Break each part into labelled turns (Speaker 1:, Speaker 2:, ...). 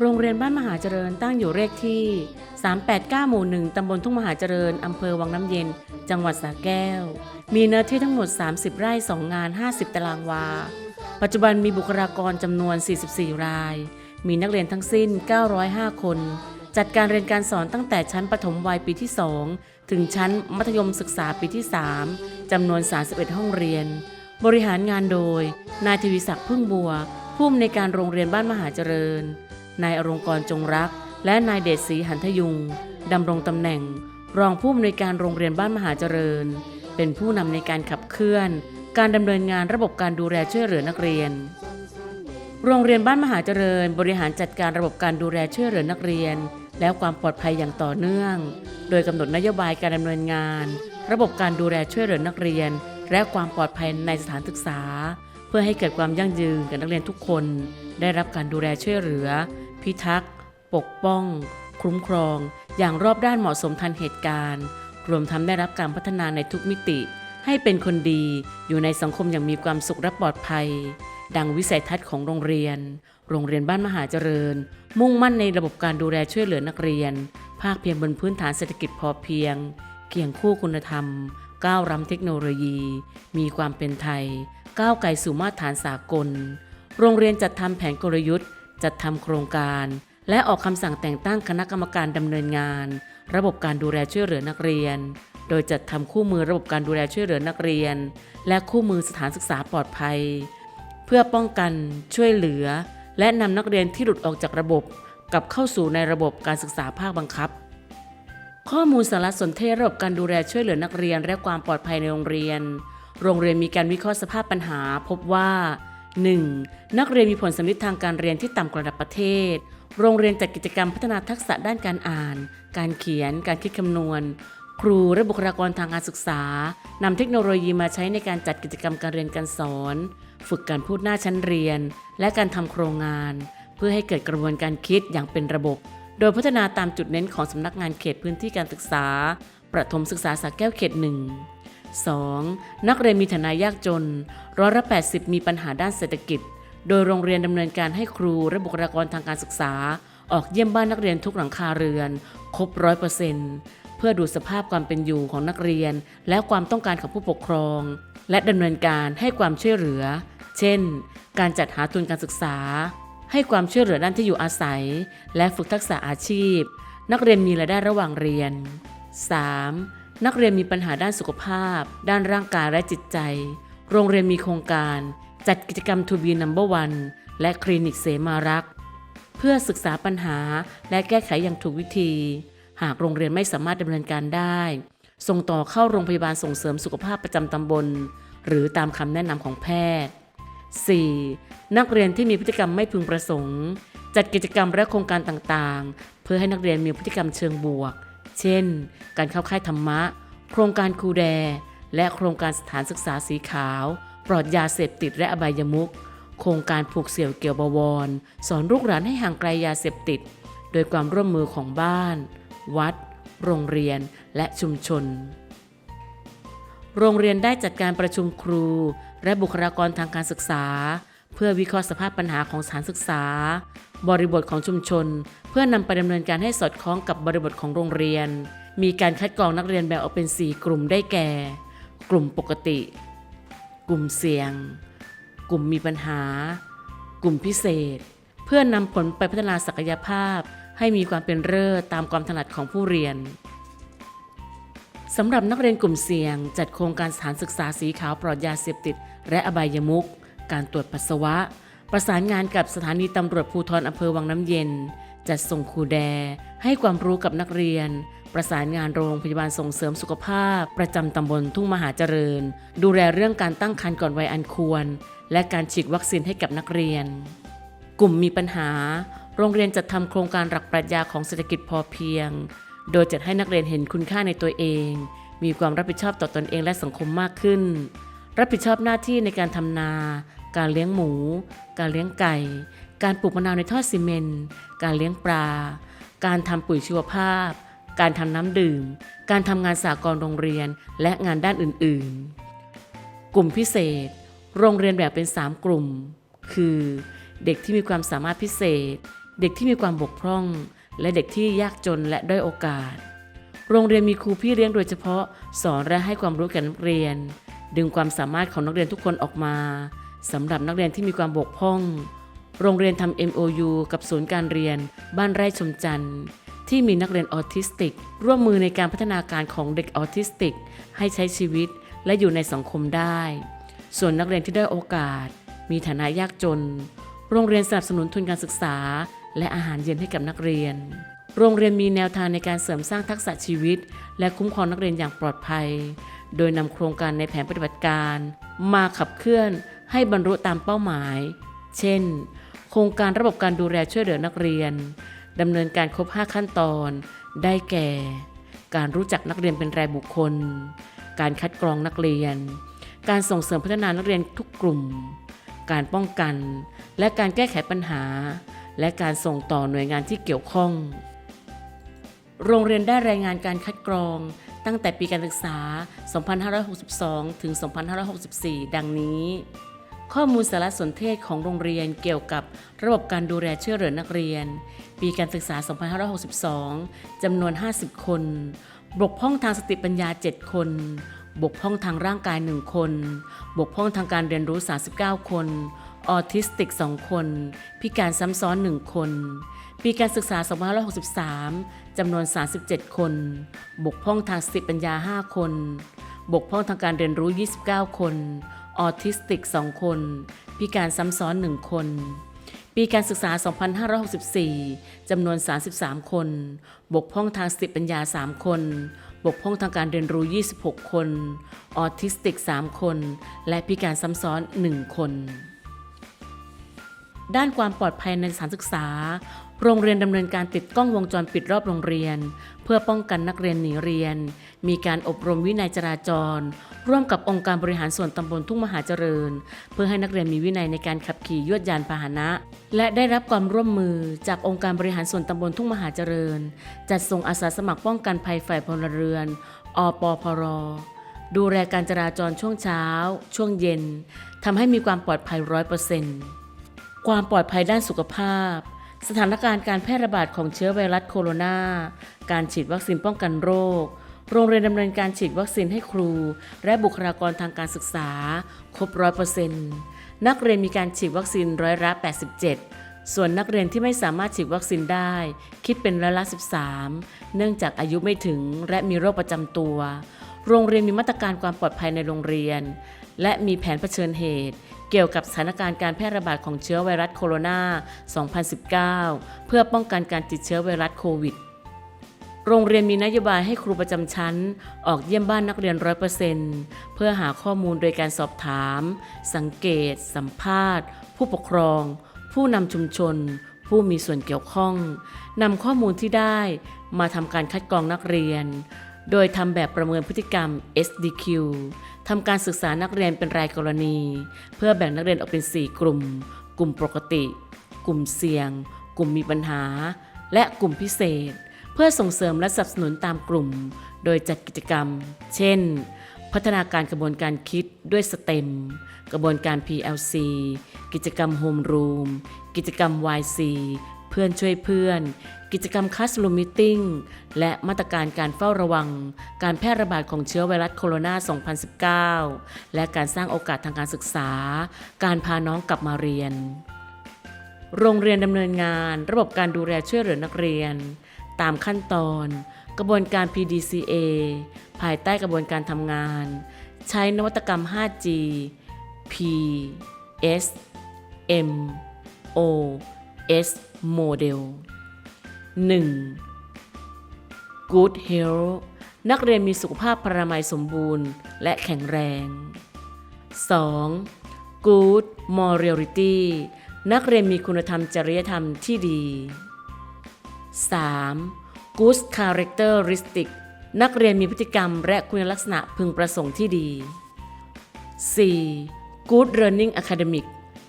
Speaker 1: โรงเรียนบ้านมหาเจริญตั้งอยู่เลขที่ 389 หมู่ 1 ตำบลทุ่งมหาเจริญ อำเภอวังน้ำเย็น จังหวัดสระแก้ว มีเนื้อที่ทั้งหมด 30 ไร่ 2 งาน 50 ตารางวา ปัจจุบันมีบุคลากรจำนวน 44 ราย มีนักเรียนทั้งสิ้น 905 คน จัดการเรียนการสอนตั้งแต่ชั้นประถมวัยปีที่ 2 ถึงชั้นมัธยมศึกษาปีที่ 3 จำนวน 31 ห้องเรียน บริหารงานโดย นายทวีศักดิ์พึ่งบัว ผู้อำนวยการโรงเรียนบ้านมหาเจริญ นายอรงกรจงรัก และนายเดชศรีหันทยุงดำรงตำแหน่ง รองผู้อำนวยการโรงเรียนบ้านมหาเจริญ เป็นผู้นำในการขับเคลื่อน การดำเนินงานระบบการดูแลช่วยเหลือนักเรียน โรงเรียนบ้านมหาเจริญ บริหารจัดการระบบการดูแลช่วยเหลือนักเรียน และความปลอดภัยอย่างต่อเนื่อง โดยกำหนดนโยบายการดำเนินงาน ระบบการดูแลช่วยเหลือนักเรียน และความปลอดภัยในสถานศึกษา เพื่อให้เกิดความยั่งยืนกับนักเรียนทุกคน ได้รับการดูแลช่วยเหลือ พิทักษ์ ปกป้อง คุ้มครอง อย่างรอบด้านเหมาะสมทันเหตุการณ์ รวมทั้งได้รับการพัฒนาในทุกมิติ ให้เป็นคนดีอยู่ในสังคมอย่างมีความสุขและปลอดภัย ดังวิสัยทัศน์ของโรงเรียน โรงเรียนบ้านมหาเจริญ มุ่งมั่นในระบบการดูแลช่วยเหลือนักเรียน ภาคเพียงบนพื้นฐานเศรษฐกิจพอเพียงเคียงคู่คุณธรรม ก้าวล้ำเทคโนโลยี มีความเป็นไทย ก้าวไกลสู่มาตรฐานสากล โรงเรียนจัดทำแผนกลยุทธ์ จัดทำโครงการ และออกคำสั่งแต่งตั้งคณะกรรมการดำเนินงาน ระบบการดูแลช่วยเหลือนักเรียน โดยจัดทำคู่มือระบบการดูแลช่วยเหลือนักเรียน และคู่มือสถานศึกษาปลอดภัย เพื่อป้องกัน ช่วยเหลือ และนำนักเรียนที่หลุดออกจากระบบกลับเข้าสู่ในระบบการศึกษาภาคบังคับ ข้อมูลสารสนเทศระบบการดูแลช่วยเหลือนักเรียน และความปลอดภัยในโรงเรียน โรงเรียนมีการวิเคราะห์สภาพปัญหา พบว่า 1. นักเรียนมีผลสำลิดทางการเรียนที่ต่ำกว่าระดับประเทศ โรงเรียนจัดกิจกรรมพัฒนาทักษะด้านการอ่าน การเขียน การคิดคำนวณ ครูและบุคลากรทางการศึกษานำเทคโนโลยีมาใช้ในการจัดกิจกรรมการเรียนการสอน ฝึกการพูดหน้าชั้นเรียน และการทำโครงงาน เพื่อให้เกิดกระบวนการคิดอย่างเป็นระบบ โดยพัฒนาตามจุดเน้นของสำนักงานเขตพื้นที่การศึกษา ประถมศึกษาสระแก้วเขตหนึ่ง 2. นักเรียนมีฐานะยากจนร้อยละ80 มีปัญหาด้านเศรษฐกิจ โดยโรงเรียนดำเนินการให้ครูและบุคลากรทางการศึกษา ออกเยี่ยมบ้านนักเรียนทุกหลังคาเรือน ครบร้อยเปอร์เซ็นต์เพื่อดูสภาพความเป็นอยู่ของนักเรียน และความต้องการของผู้ปกครอง และดำเนินการให้ความช่วยเหลือ เช่น การจัดหาทุนการศึกษา ให้ความช่วยเหลือด้านที่อยู่อาศัย และฝึกทักษะอาชีพ นักเรียนมีรายได้ระหว่างเรียน 3. นักเรียนมีปัญหาด้านสุขภาพ ด้านร่างกายและจิตใจ โรงเรียนมีโครงการ จัดกิจกรรม To be number one และคลินิกเสมารัก เพื่อศึกษาปัญหาและแก้ไขอย่างถูกวิธี หากโรงเรียนไม่สามารถดำเนินการได้ ส่งต่อเข้าโรงพยาบาลส่งเสริมสุขภาพประจำตำบล หรือตามคำแนะนำของแพทย์ 4. นักเรียนที่มีพฤติกรรมไม่พึงประสงค์ จัดกิจกรรมและโครงการต่างๆ เพื่อให้นักเรียนมีพฤติกรรมเชิงบวก เช่น การเข้าค่ายธรรมะ โครงการครูแด และโครงการสถานศึกษาสีขาว ปลอดยาเสพติดและอบายมุขโครงการผูกเสี่ยวเกี่ยวบวร สอนลูกหลานให้ห่างไกลยาเสพติด โดยความร่วมมือของบ้าน วัด โรงเรียน และชุมชน โรงเรียนได้จัดการประชุมครู และบุคลากรทางการศึกษา เพื่อวิเคราะห์สภาพปัญหาของสถานศึกษา บริบทของชุมชน เพื่อนำไปดำเนินการให้สอดคล้องกับบริบทของโรงเรียน มีการคัดกรองนักเรียนแบ่งออกเป็น 4 กลุ่มได้แก่ กลุ่มปกติ กลุ่มเสี่ยง กลุ่มมีปัญหา กลุ่มพิเศษ เพื่อนำผลไปพัฒนาศักยภาพ ให้มีความเป็นเลิศตามความถนัดของผู้เรียนสำหรับนักเรียนกลุ่มเสี่ยง จัดโครงการสถานศึกษาสีขาวปลอดยาเสพติด และอบายมุขการตรวจปัสสาวะ ประสานงานกับสถานีตำรวจภูธรอำเภอวังน้ำเย็น จัดส่งครูแด ให้ความรู้กับนักเรียน ประสานงานโรงพยาบาลส่งเสริมสุขภาพ ประจำตำบลทุ่งมหาเจริญ ดูแลเรื่องการตั้งครรภ์ก่อนวัยอันควร และการฉีดวัคซีนให้กับนักเรียน กลุ่มมีปัญหา โรงเรียนจัดทำโครงการหลักปรัชญาของเศรษฐกิจพอเพียง โดยจัดให้นักเรียนเห็นคุณค่าในตัวเอง มีความรับผิดชอบต่อตอนเองและสังคมมากขึ้น รับผิดชอบหน้าที่ในการทำนา การเลี้ยงหมู การเลี้ยงไก่ การปลูกมะนาวในท่อซีเมนต์การเลี้ยงปลา การทำปุ๋ยชีวภาพ การทำน้ำดื่ม การทำงานสากลโรงเรียนและงานด้านอื่นๆ กลุ่มพิเศษ โรงเรียนแบ่งเป็น 3 กลุ่ม คือ เด็กที่มีความสามารถพิเศษ เด็กที่มีความบกพร่อง และเด็กที่ยากจนและด้อยโอกาส โรงเรียนมีครูพี่เลี้ยงโดยเฉพาะ สอนและให้ความรู้แก่นักเรียนดึงความสามารถของนักเรียนทุกคนออกมา สำหรับนักเรียนที่มีความบกพร่อง โรงเรียนทำ MOU กับศูนย์การเรียน บ้านไร่ชมจันทร์ที่มีนักเรียนออทิสติก ร่วมมือในการพัฒนาการของเด็กออทิสติก ให้ใช้ชีวิตและอยู่ในสังคมได้ ส่วนนักเรียนที่ได้โอกาส มีฐานะยากจน โรงเรียนสนับสนุนทุนการศึกษา และอาหารเย็นให้กับนักเรียน โรงเรียนมีแนวทางในการเสริมสร้างทักษะชีวิต และคุ้มครองนักเรียนอย่างปลอดภัย โดยนำโครงการในแผนปฏิบัติการ มาขับเคลื่อน ให้บรรลุตามเป้าหมาย เช่น โครงการระบบการดูแลช่วยเหลือนักเรียนดำเนินการครบ 5 ขั้นตอน ได้แก่ การรู้จักนักเรียนเป็นรายบุคคล การคัดกรองนักเรียน การส่งเสริมพัฒนานักเรียนทุกกลุ่ม การป้องกัน และการแก้ไขปัญหา และการส่งต่อหน่วยงานที่เกี่ยวข้อง โรงเรียนได้รายงานการคัดกรอง ตั้งแต่ปีการศึกษา 2562 ถึง 2564 ดังนี้ ข้อมูลสารสนเทศของโรงเรียนเกี่ยวกับระบบการดูแลช่วยเหลือนักเรียน ปีการศึกษา 2562 จำนวน 50 คน บกพร่องทางสติปัญญา 7 คน บกพร่องทางร่างกาย 1 คน บกพร่องทางการเรียนรู้ 39 คน ออทิสติก 2 คน พิการซ้ำซ้อน 1 คน ปีการศึกษา 2563 จำนวน 37 คน บกพร่องทางสติปัญญา 5 คน บกพร่องทางการเรียนรู้ 29 คน ออทิสติก 2 คน พิการซ้ำซ้อน 1 คน ปีการศึกษา 2564 จำนวน 33 คน บกพร่องทางสติปัญญา 3 คน บกพร่องทางการเรียนรู้ 26 คน ออทิสติก 3 คน และพิการซ้ำซ้อน 1 คนด้านความปลอดภัยในสถานศึกษา โรงเรียนดำเนินการติดกล้องวงจรปิดรอบโรงเรียน เพื่อป้องกันนักเรียนหนีเรียน มีการอบรมวินัยจราจร ร่วมกับองค์การบริหารส่วนตำบลทุ่งมหาเจริญ เพื่อให้นักเรียนมีวินัยในการขับขี่ยวดยานพาหนะ และได้รับความร่วมมือจากองค์การบริหารส่วนตำบลทุ่งมหาเจริญ จัดส่งอาสาสมัครป้องกันภัยฝ่ายพลเรือน อปพรดูแลการจราจรช่วงเช้า ช่วงเย็นทำให้มีความปลอดภัยร้อยเปอร์เซ็นต์ความปลอดภัยด้านสุขภาพ สถานการณ์การแพร่ระบาดของเชื้อไวรัสโคโรนา การฉีดวัคซีนป้องกันโรค โรงเรียนดำเนินการฉีดวัคซีนให้ครู และบุคลากรทางการศึกษา ครบร้อยเปอร์เซ็นต์นักเรียนมีการฉีดวัคซีนร้อยละ 87 ส่วนนักเรียนที่ไม่สามารถฉีดวัคซีนได้ คิดเป็นร้อยละ 13 เนื่องจากอายุไม่ถึงและมีโรคประจำตัว โรงเรียนมีมาตรการความปลอดภัยในโรงเรียน และมีแผนเผชิญเหตุ เกี่ยวกับสถานการณ์การแพร่ระบาดของเชื้อไวรัสโคโรนา 2019 เพื่อป้องกันการติดเชื้อไวรัสโควิด โรงเรียนมีนโยบายให้ครูประจำชั้น ออกเยี่ยมบ้านนักเรียน100%เพื่อหาข้อมูลโดยการสอบถาม สังเกต สัมภาษณ์ ผู้ปกครอง ผู้นำชุมชน ผู้มีส่วนเกี่ยวข้องนำข้อมูลที่ได้มาทำการคัดกรองนักเรียน โดยทำแบบประเมินพฤติกรรม SDQ ทำการศึกษานักเรียนเป็นรายกรณี เพื่อแบ่งนักเรียนออกเป็น 4 กลุ่ม กลุ่มปกติ กลุ่มเสี่ยง กลุ่มมีปัญหา และกลุ่มพิเศษ เพื่อส่งเสริมและสนับสนุนตามกลุ่ม โดยจัดกิจกรรม เช่น พัฒนาการกระบวนการคิดด้วยสเต็ม กระบวนการ PLC กิจกรรมโฮมรูม กิจกรรม YC เพื่อนช่วยเพื่อน กิจกรรมคัสลูมิติ้งและมาตรการการเฝ้าระวัง การแพร่ระบาดของเชื้อไวรัสโคโรนา 2019 และการสร้างโอกาสทางการศึกษา การพาน้องกลับมาเรียน โรงเรียนดำเนินงาน ระบบการดูแลช่วยเหลือนักเรียน ตามขั้นตอน กระบวนการ PDCA ภายใต้กระบวนการทำงาน ใช้นวัตกรรม 5G P S M O S โมเดล 1. Good Health นักเรียนมีสุขภาพพรามัยสมบูรณ์ และแข็งแรง 2. Good Morality นักเรียนมีคุณธรรมจริยธรรมที่ดี 3. Good Characteristic นักเรียนมีพฤติกรรมและคุณลักษณะพึงประสงค์ที่ดี 4. Good Learning Academic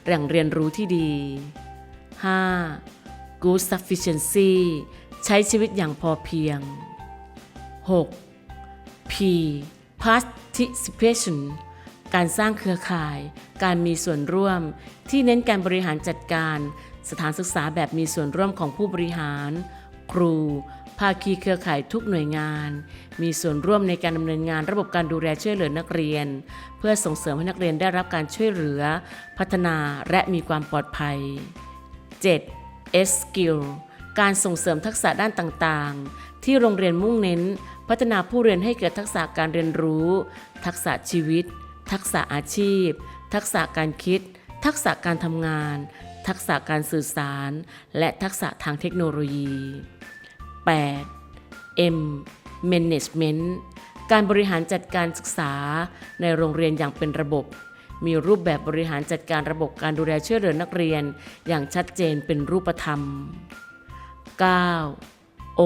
Speaker 1: แหล่งเรียนรู้ที่ดี 5. Good Sufficiency ใช้ชีวิตอย่างพอเพียง 6. P Participation การสร้างเครือข่าย การมีส่วนร่วม ที่เน้นการบริหารจัดการ สถานศึกษาแบบมีส่วนร่วมของผู้บริหาร ครู ภาคีเครือข่ายทุกหน่วยงาน มีส่วนร่วมในการดำเนินงานระบบการดูแลช่วยเหลือนักเรียน เพื่อส่งเสริมให้นักเรียนได้รับการช่วยเหลือ พัฒนาและมีความปลอดภัย 7. S skill การส่งเสริมทักษะด้านต่างๆ ที่โรงเรียนมุ่งเน้น พัฒนาผู้เรียนให้เกิดทักษะการเรียนรู้ ทักษะชีวิต ทักษะอาชีพ ทักษะการคิด ทักษะการทำงาน ทักษะการสื่อสาร และทักษะทางเทคโนโลยี 8. M Management การบริหารจัดการศึกษาในโรงเรียนอย่างเป็นระบบ มีรูปแบบบริหารจัดการระบบการดูแลช่วยเหลือนักเรียน อย่างชัดเจนเป็นรูปธรรม 9. O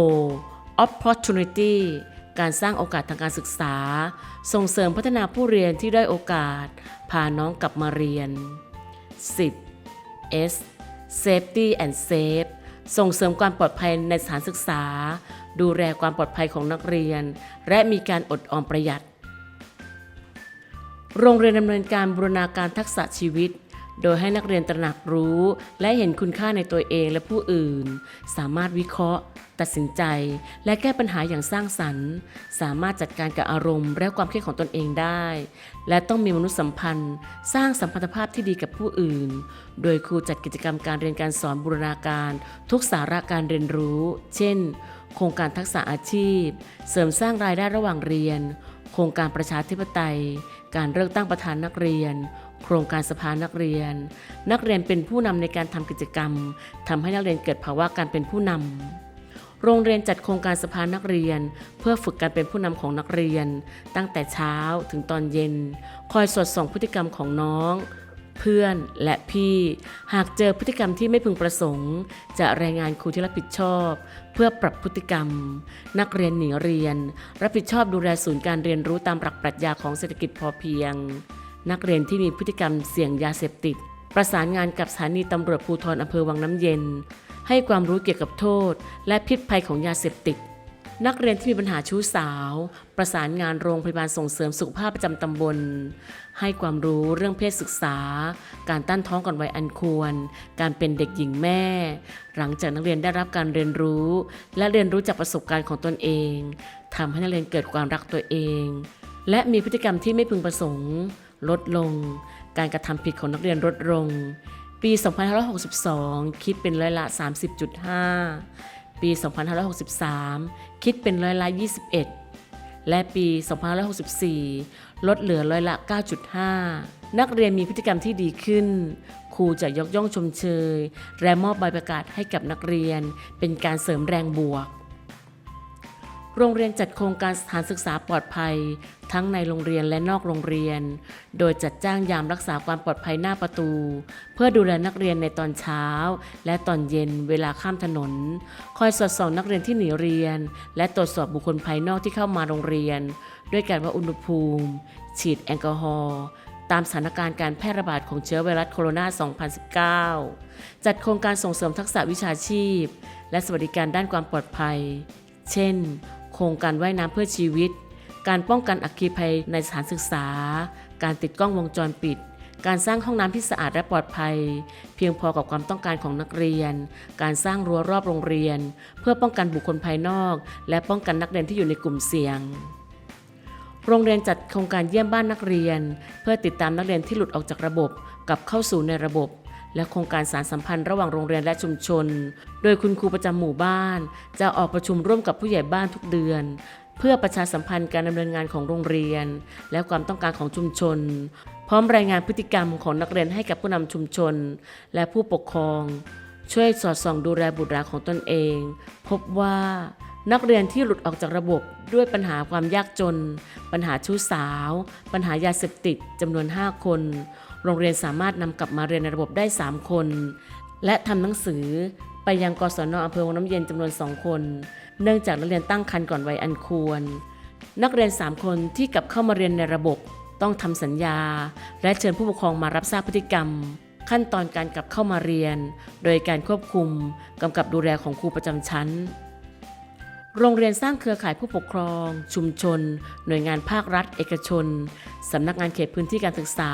Speaker 1: Opportunity การสร้างโอกาสทางการศึกษา ส่งเสริมพัฒนาผู้เรียนที่ได้โอกาส พาน้องกลับมาเรียน 10. S Safety and Safe ส่งเสริมความปลอดภัยในสถานศึกษา ดูแลความปลอดภัยของนักเรียน และมีการอดออมประหยัด โรงเรียนดำเนินการบูรณาการทักษะชีวิต โดยให้นักเรียนตระหนักรู้ และเห็นคุณค่าในตัวเองและผู้อื่น สามารถวิเคราะห์ ตัดสินใจ และแก้ปัญหาอย่างสร้างสรรค์ สามารถจัดการกับอารมณ์ และความเครียดของตนเองได้ และต้องมีมนุษยสัมพันธ์ สร้างสัมพันธภาพที่ดีกับผู้อื่น โดยครูจัดกิจกรรมการเรียนการสอนบูรณาการ ทุกสาระการเรียนรู้ เช่น โครงการทักษะอาชีพ เสริมสร้างรายได้ระหว่างเรียน โครงการประชาธิปไตย การเลือกตั้งประธานนักเรียน โครงการสภานักเรียน นักเรียนเป็นผู้นำในการทำกิจกรรมทำให้นักเรียนเกิดภาวะการเป็นผู้นำโรงเรียนจัดโครงการสภานักเรียน เพื่อฝึกการเป็นผู้นำของนักเรียน ตั้งแต่เช้าถึงตอนเย็น คอยสอดส่องพฤติกรรมของน้อง เพื่อนและพี่หากเจอพฤติกรรมที่ไม่พึงประสงค์ จะรายงานครูที่รับผิดชอบ เพื่อปรับพฤติกรรม นักเรียนหนีเรียน รับผิดชอบดูแลศูนย์การเรียนรู้ตามหลักปรัชญาของเศรษฐกิจพอเพียง นักเรียนที่มีพฤติกรรมเสี่ยงยาเสพติด ประสานงานกับสถานีตำรวจภูธรอำเภอวังน้ำเย็น ให้ความรู้เกี่ยวกับโทษ และพิษภัยของยาเสพติด นักเรียนที่มีปัญหาชู้สาว ประสานงานโรงพยาบาลส่งเสริมสุขภาพประจำตำบล ให้ความรู้เรื่องเพศศึกษา การตั้นท้องก่อนวัยอันควร การเป็นเด็กหญิงแม่ หลังจากนักเรียนได้รับการเรียนรู้ และเรียนรู้จากประสบการณ์ของตนเองทำให้นักเรียนเกิดความรักตัวเอง และมีพฤติกรรมที่ไม่พึงประสงค์ ลดลง การกระทำผิดของนักเรียนลดลง ปี 2562 คิดเป็นร้อยละ 30.5 ปี 2563 คิดเป็นร้อยละ 21 และปี 2564 ลดเหลือร้อยละ 9.5 นักเรียนมีพฤติกรรมที่ดีขึ้น ครูจะยกย่องชมเชย และมอบใบประกาศให้กับนักเรียน เป็นการเสริมแรงบวก โรงเรียนจัดโครงการสถานศึกษาปลอดภัย ทั้งในโรงเรียนและนอกโรงเรียน โดยจัดจ้างยามรักษาความปลอดภัยหน้าประตู เพื่อดูแลนักเรียนในตอนเช้า และตอนเย็นเวลาข้ามถนน คอยสอดส่องนักเรียนที่หนีเรียน และตรวจสอบบุคคลภายนอกที่เข้ามาโรงเรียน ด้วยการวัดอุณหภูมิ ฉีดแอลกอฮอล์ตามสถานการณ์การแพร่ระบาดของเชื้อไวรัสโคโรนา 2019 จัดโครงการส่งเสริมทักษะวิชาชีพ และสวัสดิการด้านความปลอดภัย เช่น ครงการว่ายน้ำเพื่อชีวิต การป้องกันอัคคีภัยในสถานศึกษา การติดกล้องวงจรปิด การสร้างห้องน้ำที่สะอาดและปลอดภัย เพียงพอกับความต้องการของนักเรียน การสร้างรั้วรอบโรงเรียน เพื่อป้องกันบุคคลภายนอก และป้องกันนักเรียนที่อยู่ในกลุ่มเสี่ยงโรงเรียนจัดโครงการเยี่ยมบ้านนักเรียน เพื่อติดตามนักเรียนที่หลุดออกจากระบบกลับเข้าสู่ในระบบ และโครงการสารสัมพันธ์ระหว่างโรงเรียนและชุมชน โดยคุณครูประจำหมู่บ้าน จะออกประชุมร่วมกับผู้ใหญ่บ้านทุกเดือน เพื่อประชาสัมพันธ์การดำเนินงานของโรงเรียน และความต้องการของชุมชน พร้อมรายงานพฤติกรรมของนักเรียนให้กับผู้นำชุมชน และผู้ปกครอง ช่วยสอดส่องดูแลบุตรหลานของตนเอง พบว่านักเรียนที่หลุดออกจากระบบด้วยปัญหาความยากจน ปัญหาชู้สาว ปัญหายาเสพติดจำนวน 5 คน โรงเรียนสามารถนำกลับมาเรียนในระบบได้ 3 คน และทำหนังสือไปยังกศนอำเภอวังน้ำเย็นจำนวน 2 คน เนื่องจากนักเรียนตั้งครรภ์ก่อนวัยอันควร นักเรียน 3 คนที่กลับเข้ามาเรียนในระบบต้องทำสัญญา และเชิญผู้ปกครองมารับทราบพฤติกรรม ขั้นตอนการกลับเข้ามาเรียน โดยการควบคุมกำกับดูแลของครูประจำชั้น โรงเรียนสร้างเครือข่ายผู้ปกครอง ชุมชน หน่วยงานภาครัฐ เอกชน สำนักงานเขตพื้นที่การศึกษา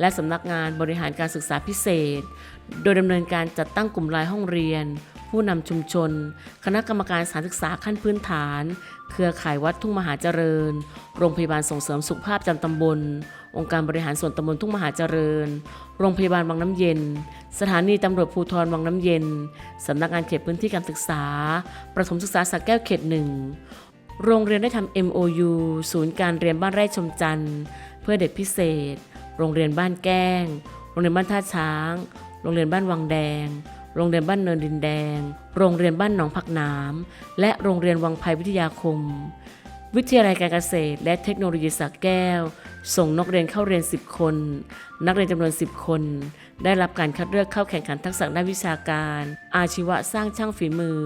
Speaker 1: และสำนักงานบริหารการศึกษาพิเศษ โดยดำเนินการจัดตั้งกลุ่มลายห้องเรียน ผู้นำชุมชน คณะกรรมการสถานศึกษาขั้นพื้นฐาน เครือข่ายวัดทุ่งมหาเจริญ โรงพยาบาลส่งเสริมสุขภาพจำตำบล องค์การบริหารส่วนตำบลทุ่งมหาเจริญ โรงพยาบาลวังน้ำเย็น สถานีตำรวจภูธรวังน้ำเย็นสำนักงานเขตพื้นที่การศึกษา ประถมศึกษาสักแก้วเขตหนึ่งโรงเรียนได้ทำ MOU ศูนย์การเรียนบ้านไร่ชมจันทร์ เพื่อเด็กพิเศษ โรงเรียนบ้านแก้ง โรงเรียนบ้านท่าช้าง โรงเรียนบ้านวังแดง โรงเรียนบ้านเนินดินแดง โรงเรียนบ้านหนองผักหนามและโรงเรียนวังไพวิทยาคม วิทยาลัยการเกษตร และเทคโนโลยีสักแก้ว ส่งนักเรียนเข้าเรียน 10 คน นักเรียนจำนวน 10 คน ได้รับการคัดเลือกเข้าแข่งขันทักษะด้านวิชาการ อาชีวะสร้างช่างฝีมือ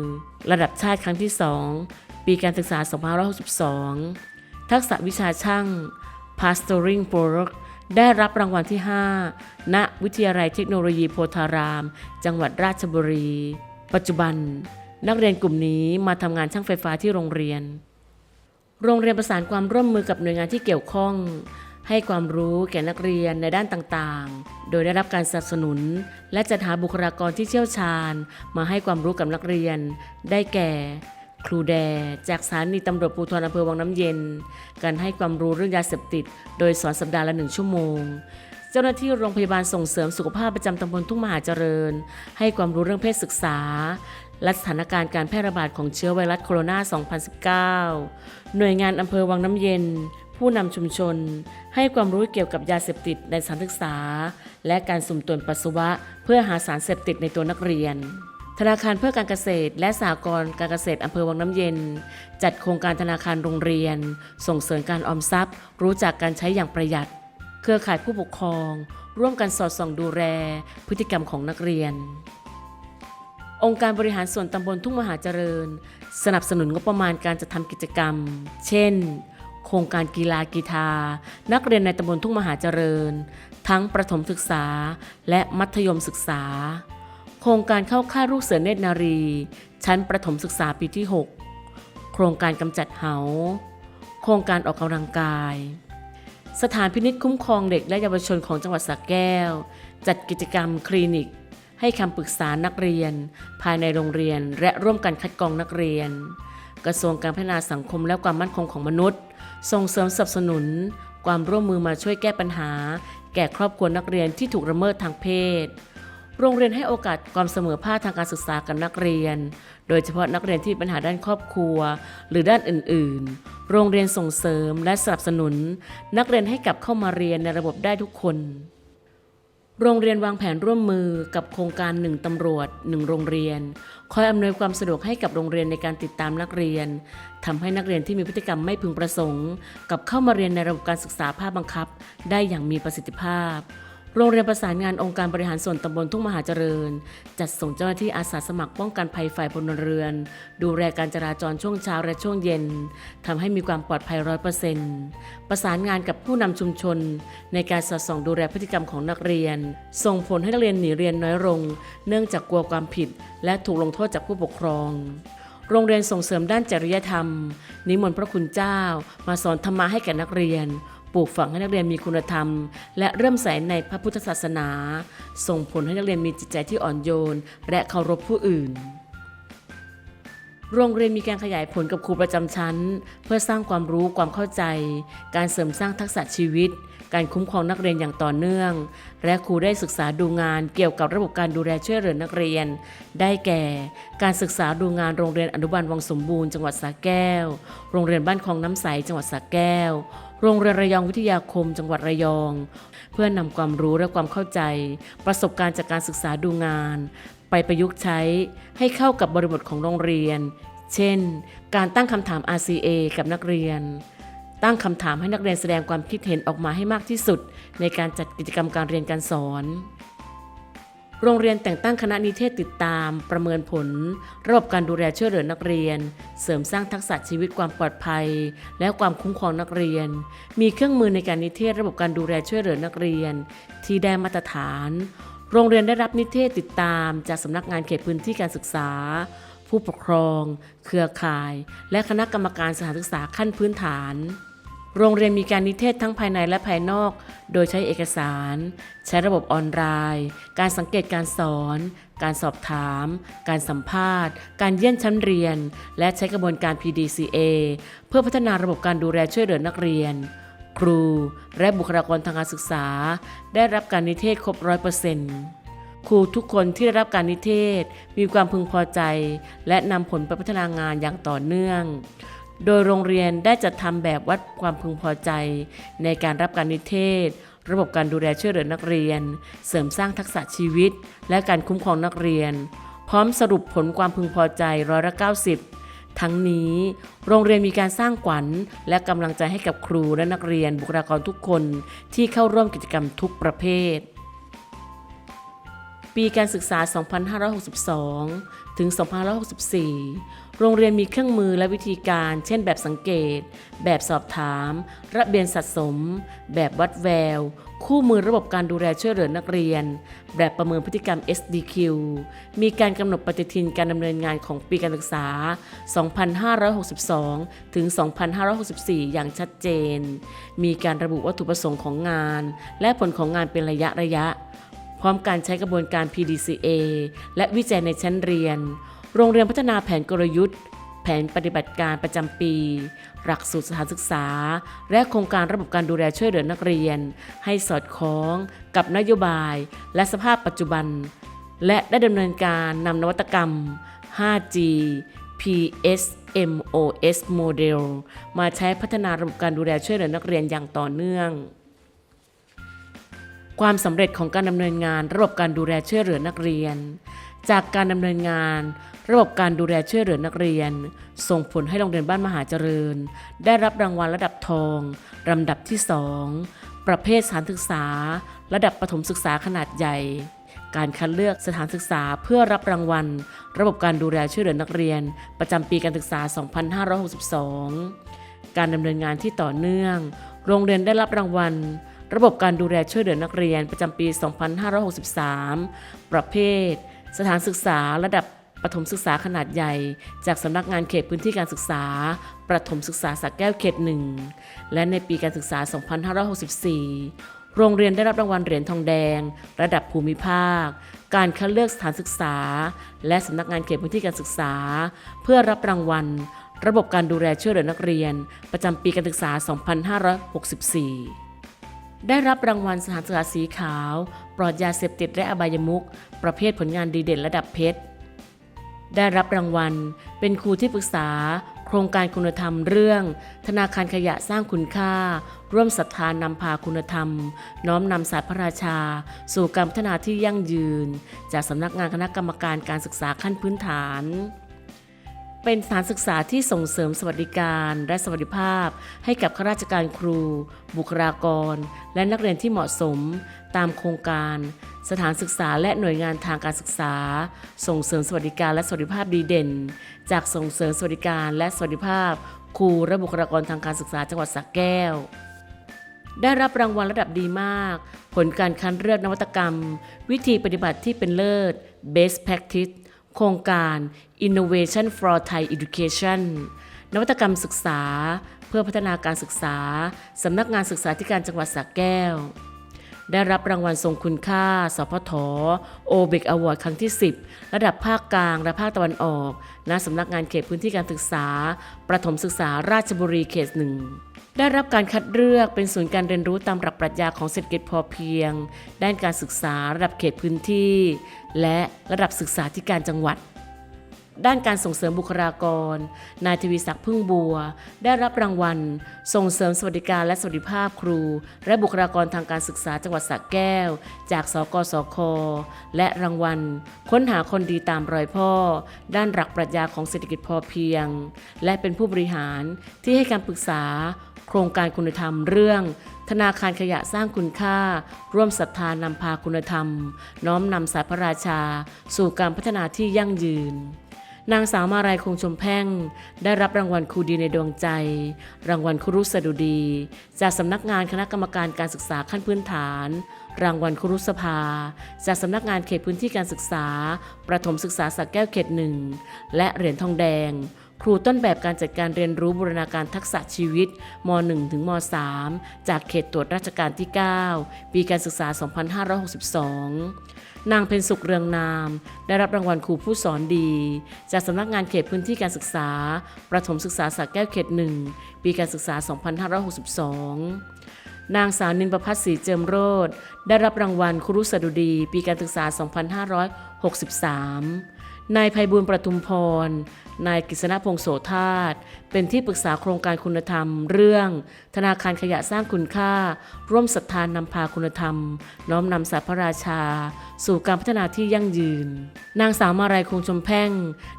Speaker 1: ระดับชาติครั้งที่ 2 ปีการศึกษา 2562 ทักษะวิชาช่าง Pastoring Work ได้รับรางวัลที่ 5 ณ วิทยาลัยเทคโนโลยีโพธาราม จังหวัดราชบุรี ปัจจุบัน นักเรียนกลุ่มนี้มาทำงานช่างไฟฟ้าที่โรงเรียน โรงเรียนประสานความร่วมมือกับหน่วยงานที่เกี่ยวข้อง ให้ความรู้แก่นักเรียนในด้านต่างๆ โดยได้รับการสนับสนุน และจัดหาบุคลากรที่เชี่ยวชาญ มาให้ความรู้กับนักเรียน ได้แก่ ครูแด จากสถานีตำรวจภูธรอำเภอวังน้ำเย็น การให้ความรู้เรื่องยาเสพติด โดยสอนสัปดาห์ละหนึ่งชั่วโมง เจ้าหน้าที่โรงพยาบาลส่งเสริมสุขภาพประจำตำบลทุ่งมหาเจริญ ให้ความรู้เรื่องเพศศึกษา และสถานการณ์การแพร่ระบาดของเชื้อไวรัสโคโรนา 2019 หน่วยงานอำเภอวังน้ำเย็น ผู้นำชุมชน ให้ความรู้เกี่ยวกับยาเสพติดในสถานศึกษา และการสุ่มตรวจปัสสาวะ เพื่อหาสารเสพติดในตัวนักเรียน ธนาคารเพื่อการเกษตร และสหกรณ์การเกษตรอำเภอวังน้ำเย็น จัดโครงการธนาคารโรงเรียน ส่งเสริมการออมทรัพย์ รู้จักการใช้อย่างประหยัด เครือข่ายผู้ปกครอง ร่วมกันสอดส่องดูแลพฤติกรรมของนักเรียน องค์การบริหารส่วนตำบลทุ่งมหาเจริญ สนับสนุนงบประมาณการจัดทำกิจกรรม เช่น โครงการกีฬากีฬานักเรียนในตำบลทุ่งมหาเจริญ ทั้งประถมศึกษาและมัธยมศึกษา โครงการเข้าค่ายลูกเสือเนตรนารี ชั้นประถมศึกษาปีที่ 6 โครงการกำจัดเหา โครงการออกกำลังกาย สถานพินิจคุ้มครองเด็กและเยาวชนของจังหวัดสระแก้ว จัดกิจกรรมคลินิก ให้คำปรึกษานักเรียน ภายในโรงเรียนและร่วมกันคัดกรองนักเรียน กระทรวงการพัฒนาสังคมและความมั่นคงของมนุษย์ ส่งเสริมสนับสนุน ความร่วมมือมาช่วยแก้ปัญหา แก่ครอบครัวนักเรียนที่ถูกละเมิดทางเพศ โรงเรียนให้โอกาสความเสมอภาคทางการศึกษากับนักเรียน โดยเฉพาะนักเรียนที่มีปัญหาด้านครอบครัว หรือด้านอื่น ๆ โรงเรียนส่งเสริมและสนับสนุน นักเรียนให้กลับเข้ามาเรียนในระบบได้ทุกคน โรงเรียนวางแผนร่วมมือกับโครงการหนึ่งตำรวจหนึ่งโรงเรียน คอยอำนวยความสะดวกให้กับโรงเรียนในการติดตามนักเรียนทำให้นักเรียนที่มีพฤติกรรมไม่พึงประสงค์กลับเข้ามาเรียนในระบบการศึกษาภาคบังคับ ได้อย่างมีประสิทธิภาพ โรงเรียนประสานงานองค์การบริหารส่วนตำบลทุ่งมหาเจริญ จัดส่งเจ้าหน้าที่อาสาสมัครป้องกันภัยฝ่ายพลเรือน ดูแลการจราจรช่วงเช้าและช่วงเย็นทำให้มีความปลอดภัยร้อยเปอร์เซ็นต์ประสานงานกับผู้นำชุมชน ในการสอดส่องดูแลพฤติกรรมของนักเรียน ส่งผลให้นักเรียนหนีเรียนน้อยลง เนื่องจากกลัวความผิด และถูกลงโทษจากผู้ปกครองโรงเรียนส่งเสริมด้านจริยธรรม นิมนต์พระคุณเจ้า มาสอนธรรมะให้แก่นักเรียน ปลูกฝังให้นักเรียนมีคุณธรรม และเริ่มใส่ในพระพุทธศาสนา ส่งผลให้นักเรียนมีจิตใจที่อ่อนโยน และเคารพผู้อื่น โรงเรียนมีการขยายผลกับครูประจำชั้น เพื่อสร้างความรู้ความเข้าใจ การเสริมสร้างทักษะชีวิต การคุ้มครองนักเรียนอย่างต่อเนื่อง และครูได้ศึกษาดูงานเกี่ยวกับระบบการดูแลช่วยเหลือนักเรียน ได้แก่ การศึกษาดูงานโรงเรียนอนุบาลวังสมบูรณ์จังหวัดสระแก้ว โรงเรียนบ้านคลองน้ำใสจังหวัดสระแก้ว โรงเรียนระยองวิทยาคมจังหวัดระยอง เพื่อนำความรู้และความเข้าใจ ประสบการณ์จากการศึกษาดูงาน ไปประยุกต์ใช้ให้เข้ากับบริบทของโรงเรียน เช่น การตั้งคำถาม RCA กับนักเรียน ตั้งคำถามให้นักเรียนแสดงความคิดเห็นออกมาให้มากที่สุด ในการจัดกิจกรรมการเรียนการสอน โรงเรียนแต่งตั้งคณะนิเทศติดตาม ประเมินผล ระบบการดูแลช่วยเหลือนักเรียน เสริมสร้างทักษะชีวิตความปลอดภัย และความคุ้มครองนักเรียน มีเครื่องมือในการนิเทศระบบการดูแลช่วยเหลือนักเรียน ที่ได้มาตรฐาน โรงเรียนได้รับนิเทศติดตามจากสำนักงานเขตพื้นที่การศึกษา ผู้ปกครอง เครือข่าย และคณะกรรมการสถานศึกษาขั้นพื้นฐาน โรงเรียนมีการนิเทศทั้งภายในและภายนอก โดยใช้เอกสาร ใช้ระบบออนไลน์ การสังเกตการสอน การสอบถาม การสัมภาษณ์ การเยี่ยนชั้นเรียน และใช้กระบวนการ PDCA เพื่อพัฒนาระบบการดูแลช่วยเหลือนักเรียน ครู และบุคลากรทางการศึกษา ได้รับการนิเทศครบร้อยเปอร์เซ็นต์ครูทุกคนที่ได้รับการนิเทศ มีความพึงพอใจ และนำผลไปพัฒนางานอย่างต่อเนื่อง โดยโรงเรียนได้จัดทำแบบวัดความพึงพอใจ ในการรับการนิเทศ ระบบการดูแลช่วยเหลือนักเรียน เสริมสร้างทักษะชีวิต และการคุ้มครองนักเรียน พร้อมสรุปผลความพึงพอใจร้อยละ90ทั้งนี้ โรงเรียนมีการสร้างขวัญและกำลังใจให้กับครูและนักเรียนบุคลากรทุกคนที่เข้าร่วมกิจกรรมทุกประเภท ปีการศึกษา 2562 ถึง 2564 โรงเรียนมีเครื่องมือและวิธีการ เช่นแบบสังเกต แบบสอบถาม ระเบียนสะสม แบบวัดแวว คู่มือระบบการดูแลช่วยเหลือนักเรียน แบบประเมินพฤติกรรม SDQ มีการกำหนดปฏิทินการดำเนินงานของปีการศึกษา 2562 ถึง 2564 อย่างชัดเจน มีการระบุวัตถุประสงค์ของงาน และผลของงานเป็นระยะระยะ พร้อมการใช้กระบวนการ PDCA และวิจัยในชั้นเรียน โรงเรียนพัฒนาแผนกลยุทธ์ แผนปฏิบัติการประจำปี หลักสูตรสถานศึกษา และโครงการระบบการดูแลช่วยเหลือนักเรียน ให้สอดคล้องกับนโยบาย และสภาพปัจจุบัน และได้ดำเนินการนำนวัตกรรม 5G PSMOS โมเดลมาใช้พัฒนาระบบการดูแลช่วยเหลือนักเรียนอย่างต่อเนื่อง ความสำเร็จของการดำเนินงานระบบการดูแลช่วยเหลือนักเรียน จากการดำเนินงาน ระบบการดูแลช่วยเหลือนักเรียน ส่งผลให้โรงเรียนบ้านมหาเจริญ ได้รับรางวัลระดับทองลำดับที่ 2 ประเภทสถานศึกษา ระดับประถมศึกษาขนาดใหญ่ การคัดเลือกสถานศึกษาเพื่อรับรางวัล ระบบการดูแลช่วยเหลือนักเรียน ประจำปีการศึกษา 2562 การดำเนินงานที่ต่อเนื่อง โรงเรียนได้รับรางวัลระบบการดูแลช่วยเหลือนักเรียนประจำปี 2563 ประเภท สถานศึกษาระดับ ประถมศึกษาขนาดใหญ่ จากสำนักงานเขตพื้นที่การศึกษา ประถมศึกษาสักแก้วเขตหนึ่งและในปีการศึกษา 2564 โรงเรียนได้รับรางวัลเหรียญทองแดง ระดับภูมิภาค การคัดเลือกสถานศึกษา และสำนักงานเขตพื้นที่การศึกษา เพื่อรับรางวัล ระบบการดูแลช่วยเหลือนักเรียน ประจำปีการศึกษา 2564ได้รับรางวัลสถานศึกษาสีขาว ปลอดยาเสพติดและอบายมุขประเภทผลงานดีเด่นระดับเพชร ได้รับรางวัล เป็นครูที่ปรึกษา โครงการคุณธรรมเรื่อง ธนาคารขยะสร้างคุณค่า ร่วมศรัทธานำพาคุณธรรม น้อมนำศาสตร์พระราชา สู่การพัฒนาที่ยั่งยืน จากสำนักงานคณะกรรมการการศึกษาขั้นพื้นฐานเป็นสถานศึกษาที่ส่งเสริมสวัสดิการและสวัสดิภาพ ให้กับข้าราชการครู บุคลากร และนักเรียนที่เหมาะสม ตามโครงการ สถานศึกษาและหน่วยงานทางการศึกษา ส่งเสริมสวัสดิการและสวัสดิภาพดีเด่น จากส่งเสริมสวัสดิการและสวัสดิภาพ ครูและบุคลากรทางการศึกษาจังหวัดสระแก้ว ได้รับรางวัลระดับดีมาก ผลการคัดเลือกนวัตกรรม วิธีปฏิบัติที่เป็นเลิศ Best Practice โครงการ Innovation for Thai Education นวัตกรรมศึกษา เพื่อพัฒนาการศึกษา สำนักงานศึกษาธิการจังหวัดสระแก้ว ได้รับรางวัลทรงคุณค่า สพทโอเบกอวอร์ดครั้งที่ 10 ระดับภาคกลางและภาคตะวันออกณสำนักงานเขตพื้นที่การศึกษา ประถมศึกษาราชบุรีเขตหนึ่งได้รับการคัดเลือกเป็นศูนย์การเรียนรู้ตามหลักปรัชญาของเศรษฐกิจพอเพียง ด้านการศึกษาระดับเขตพื้นที่ และระดับศึกษาธิการจังหวัด ด้านการส่งเสริมบุคลากร นายทวีศักดิ์พึ่งบัว ได้รับรางวัล ส่งเสริมสวัสดิการและสวัสดิภาพครู และบุคลากรทางการศึกษาจังหวัดสระแก้ว จากสกสค และรางวัล ค้นหาคนดีตามรอยพ่อ ด้านหลักปรัชญาของเศรษฐกิจพอเพียง และเป็นผู้บริหารที่ให้การปรึกษา โครงการคุณธรรมเรื่องธนาคารขยะสร้างคุณค่า ร่วมศรัทธานำพาคุณธรรม น้อมนำสายพระราชา สู่การพัฒนาที่ยั่งยืน นางสาวมาลัยคงชมแพ่ง ได้รับรางวัลครูดีในดวงใจ รางวัลครุสดุดี จากสำนักงานคณะกรรมการการศึกษาขั้นพื้นฐาน รางวัลครุสภา จากสำนักงานเขตพื้นที่การศึกษา ประถมศึกษาสักแก้วเขตหนึ่ง และเหรียญทองแดงครูต้นแบบการจัดการเรียนรู้บูรณาการทักษะชีวิตม .1 ถึงม .3 จากเขตตรวจราชการที่ 9 ปีการศึกษา 2562 นางเพ็ญสุขเรืองนาม ได้รับรางวัลครูผู้สอนดี จากสำนักงานเขตพื้นที่การศึกษา ประถมศึกษาสักแก้วเขตหนึ่งปีการศึกษา 2562นางสาวนินประพัฒศรีเจิมโรธได้รับรางวัลครูสดุดี ปีการศึกษา 2563 นายภัยบุญประทุมพร นายกฤษณพงศ์โสธาตเป็นที่ปรึกษาโครงการคุณธรรม เรื่อง ธนาคารขยะสร้างคุณค่า ร่วมศรัทธานนำพาคุณธรรม น้อมนำศาสตร์พระราชา สู่การพัฒนาที่ยั่งยืน นางสาวมาลัยคงชมแพ่ง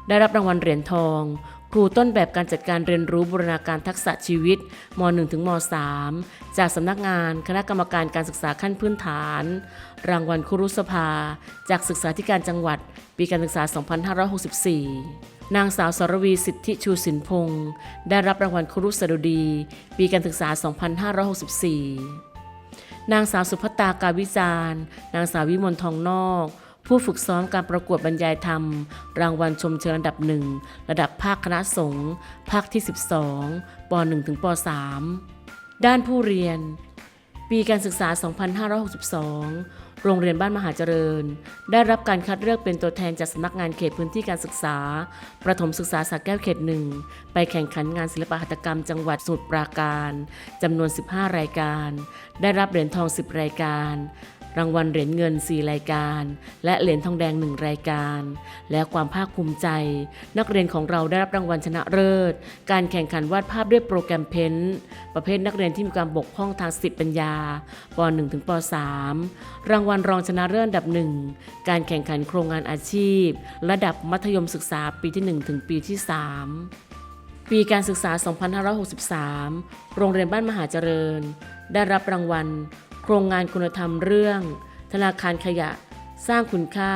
Speaker 1: ได้รับรางวัลเหรียญทอง ครูต้นแบบการจัดการเรียนรู้บูรณาการทักษะชีวิตม .1 ถึงม .3 จากสำนักงานคณะกรรมการการศึกษาขั้นพื้นฐาน รางวัลครุสภา จากศึกษาธิการจังหวัด ปีการศึกษา 2564นางสาวสรวีสิทธิชูสินพงศ์ได้รับรางวัลครุสดุดี ปีการศึกษา 2564 นางสาวสุภัตตากาวิจาร์นางสาววิมลทองนอก ผู้ฝึกซ้อมการประกวดบรรยายธรรม รางวัลชมเชยอันดับหนึ่งระดับภาคคณะสงฆ์ภาคที่ 12ป .1 ถึงป .3 ด้านผู้เรียน ปีการศึกษา 2562 โรงเรียนบ้านมหาเจริญ ได้รับการคัดเลือกเป็นตัวแทนจากสำนักงานเขตพื้นที่การศึกษา ประถมศึกษาสักแก้วเขตหนึ่งไปแข่งขันงานศิลปหัตถกรรมจังหวัดสมุทรปราการจำนวน 15 รายการ ได้รับเหรียญทอง 10 รายการ รางวัลเหรียญเงิน 4 รายการ และเหรียญทองแดง 1 รายการ และความภาคภูมิใจ นักเรียนของเราได้รับรางวัลชนะเลิศ การแข่งขันวาดภาพด้วยโปรแกรมเพนประเภทนักเรียนที่มีความบกพร่องทางสติปัญญาป .1 ถึงป .3 รางวัลรองชนะเลิศอันดับหนึ่งการแข่งขันโครงงานอาชีพ ระดับมัธยมศึกษาปีที่ 1 ถึงปีที่ 3ปีการศึกษา 2563 โรงเรียนบ้านมหาเจริญ ได้รับรางวัล โครงงานคุณธรรมเรื่อง ธนาคารขยะ สร้างคุณค่า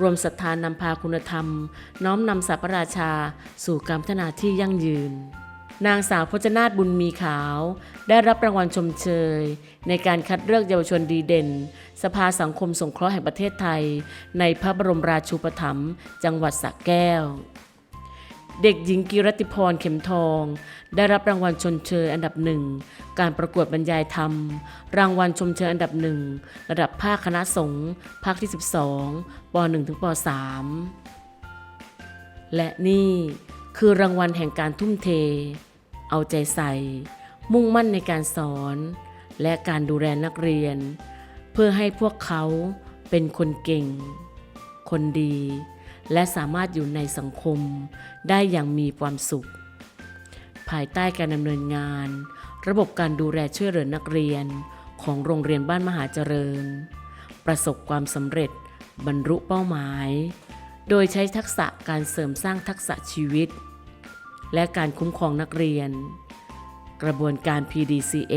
Speaker 1: รวมศรัทธานำพาคุณธรรม น้อมนำสัพระราชา สู่การพัฒนาที่ยั่งยืน นางสาวพจนาถบุญมีขาว ได้รับรางวัลชมเชย ในการคัดเลือกเยาวชนดีเด่น สภาสังคมสงเคราะห์แห่งประเทศไทย ในพระบรมราชูปถัมภ์จังหวัดสระแก้ว เด็กหญิงกิรติพรเข็มทอง ได้รับรางวัลชมเชยอันดับหนึ่ง การประกวดบรรยายธรรม รางวัลชมเชยอันดับหนึ่งระดับภาคคณะสงฆ์ภาคที่ 12ป .1 ถึงป .3 และนี่คือรางวัลแห่งการทุ่มเท เอาใจใส่ มุ่งมั่นในการสอน และการดูแลนักเรียน เพื่อให้พวกเขาเป็นคนเก่ง คนดี และสามารถอยู่ในสังคมได้อย่างมีความสุข ภายใต้การดำเนินงาน ระบบการดูแลช่วยเหลือนักเรียนของโรงเรียนบ้านมหาเจริญ ประสบความสำเร็จบรรลุเป้าหมาย โดยใช้ทักษะการเสริมสร้างทักษะชีวิต และการคุ้มครองนักเรียน กระบวนการ PDCA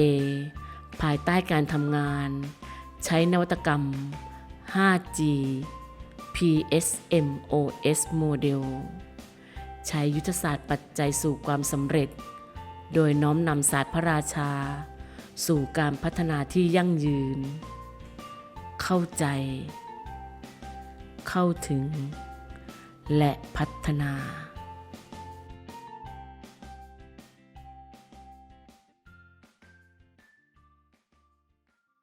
Speaker 1: ภายใต้การทำงาน ใช้นวัตกรรม 5G PSMOS โมเดลใช้ยุทธศาสตร์ปัจจัยสู่ความสำเร็จ โดยน้อมนำศาสตร์พระราชา สู่การพัฒนาที่ยั่งยืน เข้าใจ เข้าถึง และพัฒนา